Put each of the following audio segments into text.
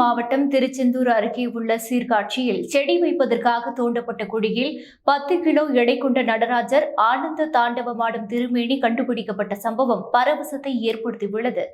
மாவட்டம் திருச்செந்தூர் அருகே உள்ள சீர்காட்சியில் செடி வைப்பதற்காக தோண்டப்பட்ட குழியில் பத்து கிலோ எடை கொண்ட நடராஜர் ஆனந்த தாண்டவமாடும் திருமேனி கண்டுபிடிக்கப்பட்ட சம்பவம் பரவசத்தை ஏற்படுத்தியுள்ளது.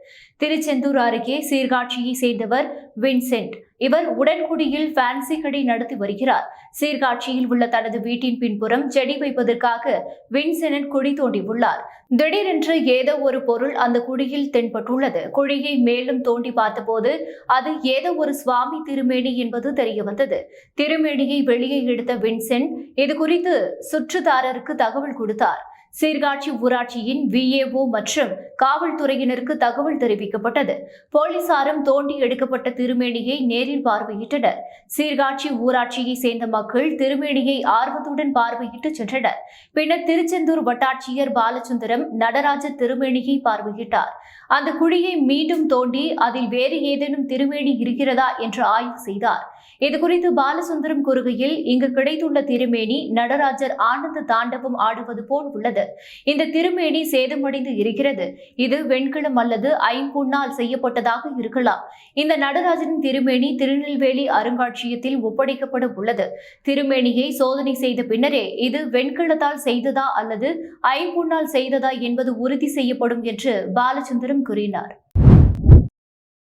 திருச்செந்தூர் அருகே சீர்காட்சியை சேர்ந்தவர் வின்சென்ட். இவர் உடன்குடியில் ஃபேன்சி கடை நடத்தி வருகிறார். சீர்காட்சியில் உள்ள தனது வீட்டின் பின்புறம் செடி வைப்பதற்காக வின்செனட் குழி தோண்டியுள்ளார். திடீரென்று ஏதோ ஒரு பொருள் அந்த குழியில் தென்பட்டுள்ளது. குழியை மேலும் தோண்டி பார்த்தபோது அது ஏதோ ஒரு சுவாமி திருமேனி என்பது தெரிய வந்தது. திருமேனியை வெளியே எடுத்த வின்சென்ட் இது குறித்து சுற்றுதாரருக்கு தகவல் கொடுத்தார். சீர்காட்சி ஊராட்சியின் விஏஓ மற்றும் காவல்துறையினருக்கு தகவல் தெரிவிக்கப்பட்டது. போலீசாரும் தோண்டி எடுக்கப்பட்ட திருமேனியை நேரில் பார்வையிட்டனர். சீர்காட்சி ஊராட்சியை சேர்ந்த மக்கள் திருமேனியை ஆர்வத்துடன் பார்வையிட்டு சென்றனர். பின்னர் திருச்செந்தூர் வட்டாட்சியர் பாலச்சந்திரம் நடராஜர் திருமேனியை பார்வையிட்டார். அந்த குழியை மீண்டும் தோண்டி அதில் வேறு ஏதேனும் திருமேனி இருக்கிறதா என்று ஆய்வு செய்தார். இதுகுறித்து பாலசுந்தரம் கூறுகையில் இங்கு கிடைத்துள்ள திருமேனி நடராஜர் ஆனந்த தாண்டவம் ஆடுவது போல் உள்ளது. இந்த திருமேனி சேதமடைந்து இருக்கிறது. இது வெண்கலம் அல்லது ஐம்பொன்னால் செய்யப்பட்டதாக இருக்கலாம். இந்த நடராஜரின் திருமேனி திருநெல்வேலி அருங்காட்சியகத்தில் ஒப்படைக்கப்பட உள்ளது. திருமேனியை சோதனை செய்த பின்னரே இது வெண்கலத்தால் செய்ததா அல்லது ஐம்பொன்னால் செய்ததா என்பது உறுதி செய்யப்படும் என்று பாலச்சந்திரன் கூறினார்.